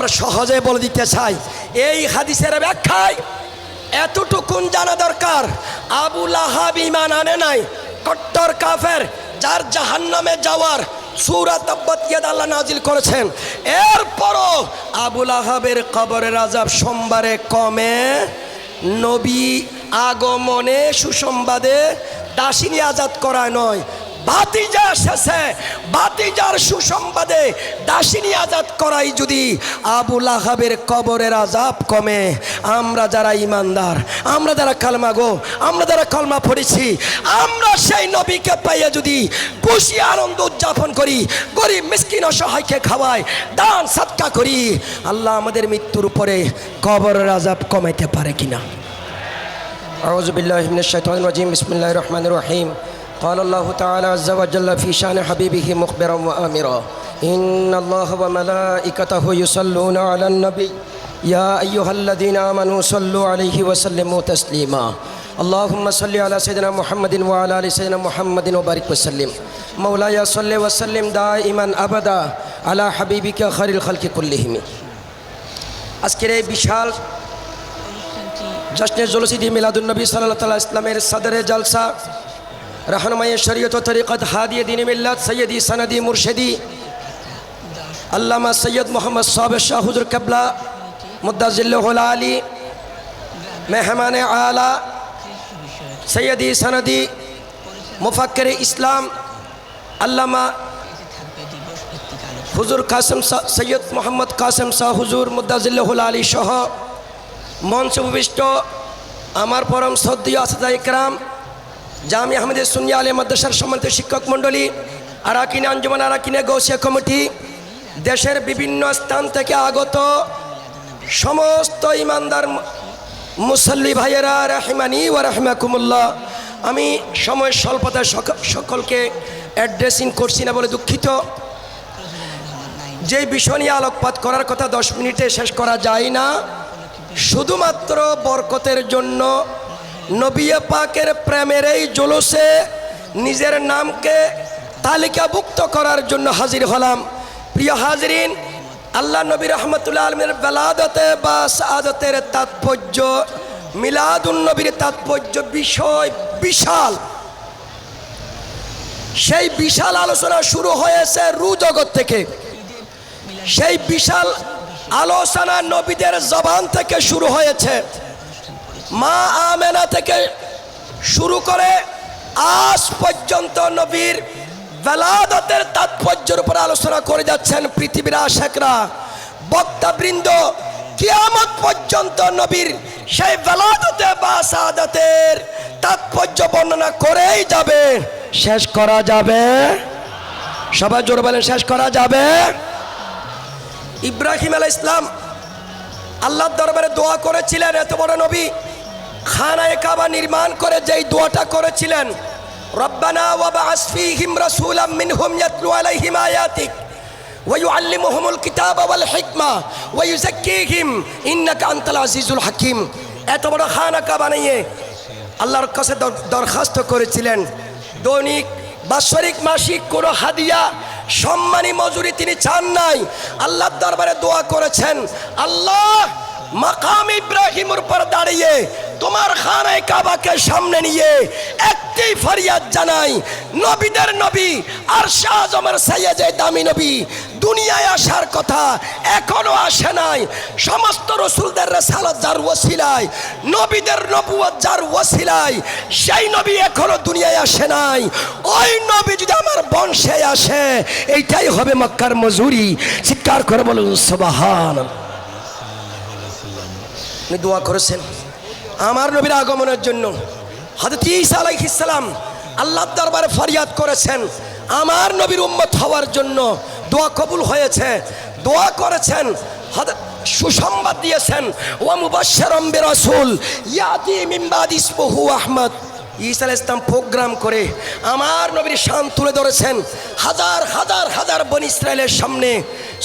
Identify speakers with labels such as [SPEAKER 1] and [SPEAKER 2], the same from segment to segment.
[SPEAKER 1] আমরা সহজে বলে দিতে চাই। এই হাদিসের ব্যাখ্যায় এতটুকুন জানা দরকার। আবু লাহাব ইমান আনে নাই, কট্টর কাফের, যার জাহান্নামে যাওয়ার সুরা তাব্বাতিয়াদ আল্লাহ নাজিল করেছেন। এরপরও আবুল আহাবের কবরের আজাব সোমবারে কমে, নবী আগমনে সুসংবাদে দাসিনী আজাদ করায় নয় ভাতিজা এসেছে। ভাতিজার সুসংবাদে দাসিনী আজাদ করাই যদি আবু আহাবের কবরের আজাব কমে। আমরা যারা ইমানদার, আমরা যারা কালমা গো, আমরা যারা কলমা পড়েছি, আমরা সেই নবীকে পাইয়া যদি খুশি আনন্দ উদযাপন করি, গরিব, মিসকিন, অসহায়কে খাওয়াই, দান সাতকা করি, আল্লাহ আমাদের মৃত্যুর উপরে কবরের আজাব কমাইতে পারে কিনা। আউজবিল্লাহ রহিম রহমান রহিম। بسم الله الرحمن الرحيم قال الله تعالى عز وجل في شان حبيبه مخبرا وآمرا إن الله وملائكته يصلون على النبي يا أيها الذين آمنوا صلوا عليه وسلموا تسليما اللهم صل على سيدنا محمد وعلى آل سيدنا محمد وبارك وسلم مولاي صل وسلم دائما أبدا على حبيبك خير الخلق كلهم আজকের এই বিশাল জশ্নে জলসিদি মিলাদুলনবী সাল্লাহ তাল্লাহ ইসলামের সাদরে জালসা রহনমায় শরীয়ত তরিকত হাদিয়ে দিন মিল্লাত সৈয়দি সনদি মুর্শেদি। আল্লামা সৈয়দ মোহাম্মদ সাহেব শাহ হুজুর কেবলা মুদাজিল্লাহুল আলী মেহমান আলা সৈয়দি সনদি মুফাক্কর ইসলাম, আল্লামা হুজুর কাসেম সৈয়দ মোহাম্মদ কাসেম শাহ হুজুর মুদাজিল্লাহুল আলী সহ মঞ্চ উপবিষ্ট আমার পরম শ্রদ্ধীয় আসাদা ইকরাম জামি আহমেদের সুনিয়া আলী মাদ্রাসার সম্মানিত শিক্ষক মণ্ডলী, আরাকিনে আঞ্জুমান, আরাকিনে গৌসিয়া কমিটি, দেশের বিভিন্ন স্থান থেকে আগত সমস্ত ইমানদার মুসল্লি ভাইয়েরা, রাহিমানি ও রাহিমাকুমুল্লাহ, আমি সময় স্বল্পতায় সক- সকলকে অ্যাড্রেসিং করছি না বলে দুঃখিত। যে বিষয় নিয়ে আলোকপাত করার কথা দশ মিনিটে শেষ করা যায় না, শুধুমাত্র বরকতের জন্য নবিয়া পাকের প্রেমের এই জলসে নিজের নামকে তালিকাভুক্ত করার জন্য হাজির হলাম। প্রিয় হাজরিন, আল্লাহ নবী রহমতুল্লাহ আলমের বেলাদতে বা সাদতের তাৎপর্য, মিলাদুন নবীর তাৎপর্য বিষয় বিশাল। সেই বিশাল আলোচনা শুরু হয়েছে রু জগৎ থেকে। সেই বিশাল আলোচনা নবীদের জবান থেকে শুরু হয়েছে। মা আমেনা থেকে শুরু করে আজ পর্যন্ত নবীর বেলাদতের তাৎপর্যের উপর আলোচনা করে যাচ্ছেন পৃথিবীর আশেকরা। বক্তাবৃন্দ, কিয়ামত পর্যন্ত নবীর সেই বেলাদতে বা সাদাতের তাৎপর্য বর্ণনা করেই যাবে। শেষ করা যাবে? সবাই জোর বলেন, শেষ করা যাবে? ইব্রাহিম আলাহ ইসলাম আল্লাহর দরবারে দোয়া করেছিলেন, এত বড় নবী। খানায় কাবা নির্মাণ করে যেই দোয়াটা করেছিলেন রব্বানা ওয়াবা আসফিহিম রাসূলাম মিনহুম ইয়াতলু আলাইহিম আয়াতিক ويعلمهم الكتاب والحكمة ويزكيهم إنك أنت العزيز الحكيم এত বড় খানাকা বানিয়ে আল্লাহর কাছে দর- দরখাস্ত করেছিলেন দৈনিক বাৎসরিক মাসিক কোনো হাদিয়া সম্মানী মজুরি তিনি চান নাই আল্লাহর দরবারে দোয়া করেছেন আল্লাহ মাকাম ইব্রাহিমের উপর দাঁড়িয়ে তোমার খানায় কাবাকে সামনে নিয়ে একটি ফরিয়াদ জানাই। নবীদের নবী আর শাহ আজমের সাইয়াজে দামি নবী দুনিয়ায় আসার কথা এখনও আসে নাই। সমস্ত রসুলদের রেসালত যার ওসিলায় নবীদের নবুয়ত যার ওসিলায় সেই নবী এখনও দুনিয়ায় আসে নাই। ওই নবী যদি আমার বংশে আসে, এইটাই হবে মক্কার মজুরি। চিৎকার করে বলুন সবাহান উনি দোয়া করেছেন। আমার নবীর আগমনের জন্য হজরত ঈসা আলাইহিসসালাম আল্লাহর দরবারে ফরিয়াদ করেছেন। আমার নবীর উম্মত হওয়ার জন্য দোয়া কবুল হয়েছে। দোয়া করেছেন সুসংবাদ দিয়েছেন, ওয়া মুবাশশিরাম বিরাসূল ইয়াতি মিন বাদি ইসমুহু আহমদ। ঈসা ইসলাম প্রোগ্রাম করে আমার নবীর শান তুলে ধরেছেন। হাজার হাজার হাজার বন ইসরায়েলের সামনে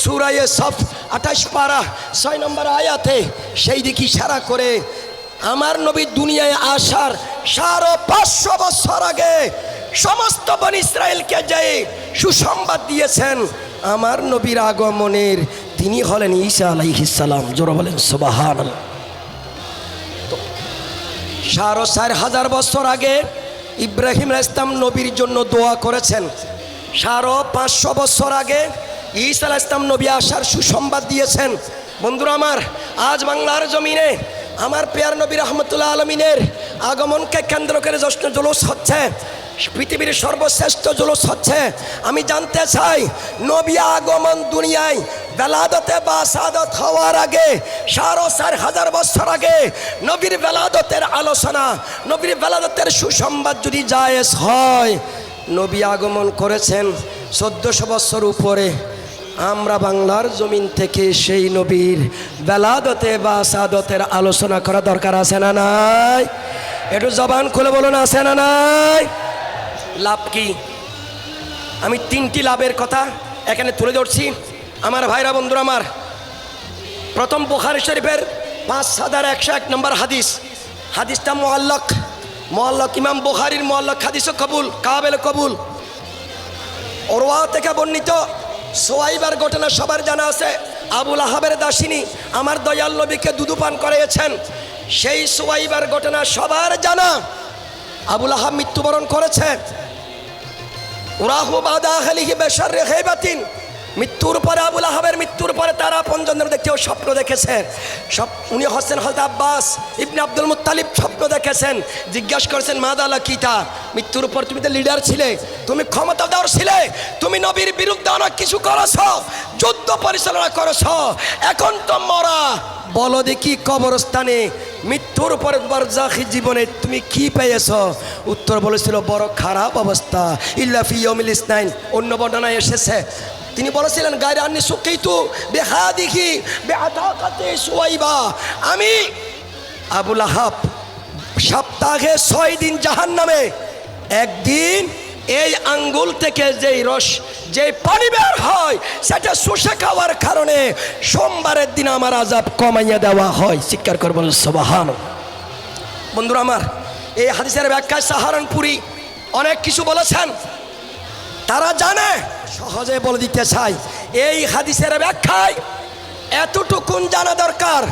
[SPEAKER 1] সুরায়ে সফ আঠাশ পারা, ছয় নম্বর আয়াতে, সেই দিকে ইশারা করে, আমার নবী দুনিয়ায় আসার সাড়ে পাঁচশো বছর আগে সমস্ত বন ইসরায়েলকে যে সুসংবাদ দিয়েছেন, আমার নবীর আগমনের, তিনি হলেন ঈসা আলাইহিসালাম জোর বলেন সুবাহান সাড়ে চার হাজার বছর আগে ইব্রাহিম ইসলাম নবীর জন্য দোয়া করেছেন। সাড়ে পাঁচশো বছর আগে ঈসা ইসলাম নবী আসার সুসংবাদ দিয়েছেন। বন্ধুরা আমার, আজ বাংলার জমিনে আমার পেয়ার নবী রহমতুল্লাহ আলমিনের আগমনকে কেন্দ্র করে জশ্ন জুলুস হচ্ছে, পৃথিবীর সর্বশ্রেষ্ঠ জুলুস হচ্ছে। আমি জানতে চাই, নবী আগমন দুনিয়ায় বেলাদতে বা সাদত হওয়ার আগে সাড়ে চার হাজার বছর আগে নবীর বেলাদতের আলোচনা, নবীর বেলাদতের সুসংবাদ যদি জায়েজ হয়, নবী আগমন করেছেন চোদ্দশো বছর উপরে। আমরা বাংলার জমিন থেকে সেই নবীর বেলাদতে বা সাদতের আলোচনা করা দরকার আছে না নাই? একটু জবান খুলে বলুন, আছে না নাই? লাভ কি? আমি তিনটি লাভের কথা এখানে তুলে ধরছি। আমার ভাইরা, বন্ধুরা আমার, প্রথম বুখারি শরীফের পাঁচ হাজার একশো এক নম্বর হাদিস। হাদিসটা মোয়াল্লক মোয়াল্লক ইমাম বুখারির মোয়াল্লক হাদিসও কবুল, কাবেল কবুল। ওরওয়া থেকে বর্ণিত সোয়াইবার ঘটনা সবার জানা আছে। আবুল আহাবের দাসিনী আমার দয়াল নবীকে দুদুপান করেছেন সেই সোয়াইবার ঘটনা সবার জানা। আবুল আহাব মৃত্যুবরণ করেছে। ওরাহু বাদা হালিহি বেসার রেখে বাতিন মৃত্যুর পরে আবুল আহাবের মৃত্যুর পরে তারা পঞ্চন্দ্র দেখতেও স্বপ্ন দেখেছেন। সব উনি হচ্ছেন হজরত আব্বাস ইবনে আব্দুল মুত্তালিব স্বপ্ন দেখেছেন। জিজ্ঞাসা করেছেন মাদালা কিতা মৃত্যুর পর তুমি তো লিডার ছিলে। তুমি ক্ষমতা ক্ষমতাদার ছিলে। তুমি নবীর বিরুদ্ধে অনেক কিছু করেছ। যুদ্ধ পরিচালনা করেছ। এখন তো মরা। বলো দেখি কবরস্থানে মৃত্যুর পরে বারজাখি জীবনে তুমি কি পেয়েছ? উত্তর বলেছিল, বড় খারাপ অবস্থা। ইল্লাফি ইয়মিল ইসনাইন। অন্য বর্ণনায় এসেছে তিনি বলেছিলেন গায়ে আন্নি সুকিতু বেহা দেখি বেহাতে আমি আবুল আহাব সপ্তাহে ছয় দিন জাহান নামে একদিন এই আঙ্গুল থেকে যেই রস যে পানি বের হয়, সেটা শুষে খাওয়ার কারণে সোমবারের দিন আমার আজাব কমাইয়া দেওয়া হয়। চিৎকার করব সবাহান বন্ধুরা আমার, এই হাদিসের ব্যাখ্যায় সাহারানপুরি অনেক কিছু বলেছেন। তারা জানে সহজে বলে দিতে চাই। এই হাদিসের ব্যাখ্যায় এতটুকুন জানা দরকার।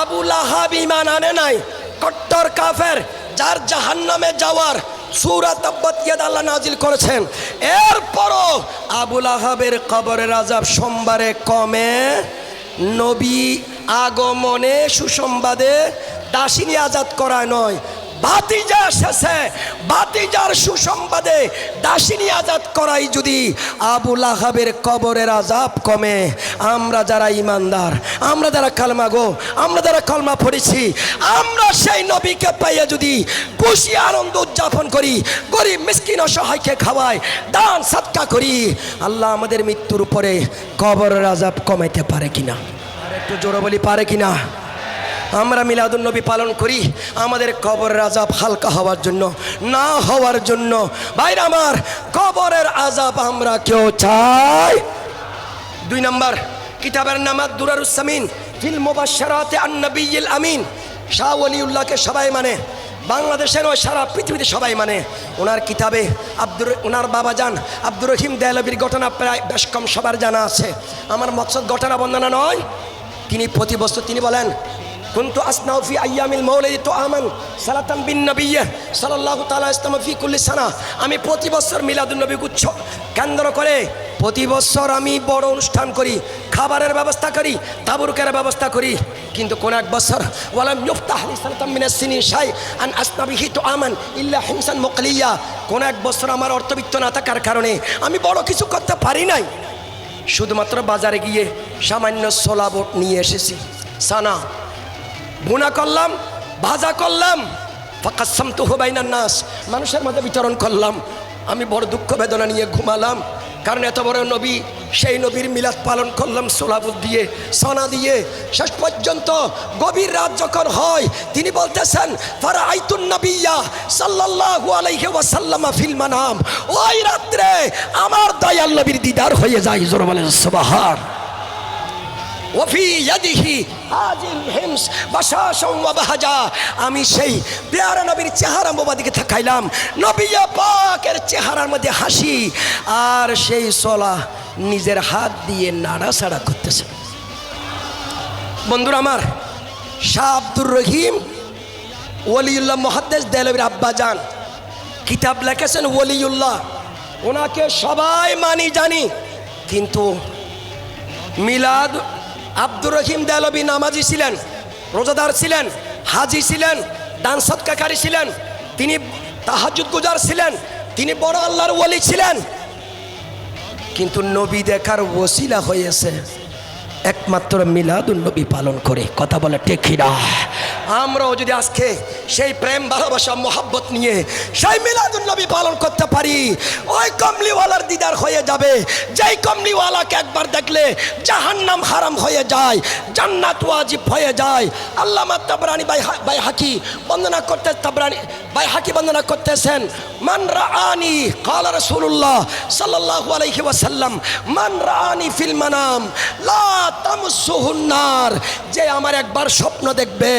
[SPEAKER 1] আবু লাহাব ইমান আনে নাই, কট্টর কাফের, যার জাহান্নামে যাওয়ার সুরাত নাজিল করেছেন। এরপরও আবুল কবরের সোমবারে কমে, নবী আগমনে দাসিনী আজাদ করা নয় ভাতিজা এসেছে। ভাতিজার সুসংবাদে দাসিনী আজাদ করাই যদি আবুল আহাবের কবরের আজাব কমে। আমরা যারা ইমানদার, আমরা যারা কালমা গো, আমরা যারা কলমা পড়েছি, আমরা সেই নবীকে পাইয়া যদি খুশি আনন্দ উদযাপন করি, গরিব মিসকিন অসহায়কে খাওয়াই, দান সৎকা করি, আল্লাহ আমাদের মৃত্যুর উপরে কবরের আজাব কমাইতে পারে কিনা? একটু জোরে বলি, পারে কিনা? আমরা মিলাদুল নবী পালন করি, আমাদের কবরের আজাব হালকা হওয়ার জন্য, না হওয়ার জন্য। ভাইর আমার, কবরের আজাব আমরা কেউ চাই। দুই নম্বর, কিতাবের নাম দুরারুসামিন ফিল মোবাশারাতে আন্নবীল আমিন। শাহ ওলিউল্লাহকে সবাই মানে বাংলাদেশে নয় সারা পৃথিবীতে সবাই মানে। ওনার কিতাবে আব্দুর, ওনার বাবা যান, আব্দুর রহিম দেয়ালবির ঘটনা প্রায় বেশ কম সবার জানা আছে। আমার মকসদ ঘটনা বন্দনা নয়। তিনি প্রতি বছর তিনি বলেন كنت أصنع في أيام المولد طعاما صلاة بالنبي صلى الله تعالى ইসলাম في كل سنة আমি প্রতি বছর মিলাদুল নবী গুচ্ছ কেন্দ্র করে প্রতি বছর আমি বড় অনুষ্ঠান করি খাবারের ব্যবস্থা করি তাবুরকের ব্যবস্থা করি কিন্তু কোন এক বছর ওয়ালাম ইফতাহ লি সালাতাম মিনাস সিনি শাই আন আসনাবিহি তো আমান ইল্লা হিমসান মুকলিয়া কোন এক বছর আমার অর্থবিত্ত না থাকার কারণে আমি বড় কিছু করতে পারি নাই শুধুমাত্র বাজারে গিয়ে সামান্য সোলা বোট নিয়ে এসেছি সানা বুনা করলাম ভাজা করলাম। ফাঁকাসাম তো হোবাইনার নাস। মানুষের মধ্যে বিতরণ করলাম। আমি বড় দুঃখ বেদনা নিয়ে ঘুমালাম। কারণ এত বড় নবী, সেই নবীর মিলাদ পালন করলাম সোলাবুদ দিয়ে, সনা দিয়ে। শেষ পর্যন্ত গভীর রাত যখন হয়, তিনি বলতেছেন ফারা আইতুন নবিয়া সাল্লাল্লাহু আলাইহি ওয়াসাল্লামা ফিল মানাম। ওই রাত্রে আমার দয়াল নবীর দিদার হয়ে যায়, জোর সুবহান। ওফি আমি সেই পেয়ারা নবীর চেহারা মোবাদিকে থাকাইলাম নবিয়া পাকের চেহারার মধ্যে হাসি আর সেই সলা নিজের হাত দিয়ে নাড়াচাড়া করতেছে। বন্ধুরা আমার, শাহ আব্দুর রহিম, ওলিউল্লাহ মহাদ্দেশ দেলবির আব্বা যান কিতাব লেখেছেন ওলিউল্লাহ। ওনাকে সবাই মানি জানি, কিন্তু মিলাদ আব্দুর রহিম দেলবি নামাজি ছিলেন, রোজাদার ছিলেন, হাজি ছিলেন, দান সৎকাকারী ছিলেন, তিনি তাহাজুদ গুজার ছিলেন, তিনি বড় আল্লাহর ওলি ছিলেন। কিন্তু নবী দেখার ওসিলা হয়েছে, একমাত্র মিলাদুল নবী পালন করে। কথা বলে টেকিরা আমরাও যদি আজকে সেই প্রেম, ভালোবাসা, মোহাব্বত নিয়ে সেই মিলাদুল্নবী পালন করতে পারি। ওই কমলিওয়ালার দিদার হয়ে যাবে। যেই কমলিওয়ালাকে একবার দেখলে জাহান্নাম হারাম হয়ে যায়, জান্নাত ওয়াজিব হয়ে যায়। আল্লামা তাবরানি বাই বাই হাকি বন্দনা করতে তাবরানি বাই হাকি বন্দনা করতেছেন, মান রানি কাল রসুল্লাহ সাল্লাহ আলহি ওয়াসাল্লাম, মান রানি ফিল মানাম লা তামসুহুন্নার যে আমার একবার স্বপ্ন দেখবে,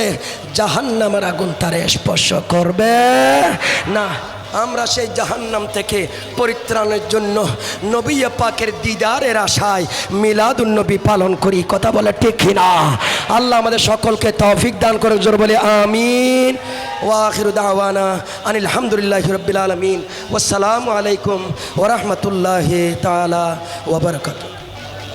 [SPEAKER 1] জাহান্নামের আগুন তারে স্পর্শ করবে। না, আমরা সেই জাহান্নাম থেকে পরিত্রাণের জন্য নবী পাকের দিদারের আশায় মিলাদুন নবী পালন করি। কথা বলে ঠিক না? আল্লাহ আমাদের সকলকে তৌফিক দান করে জোর বলে আমিন। ওয়াখির দাওয়ানা রবিল আলমিন। ওসালামু আলাইকুম ওরহমতুল্লাহ তালা ওবরকাত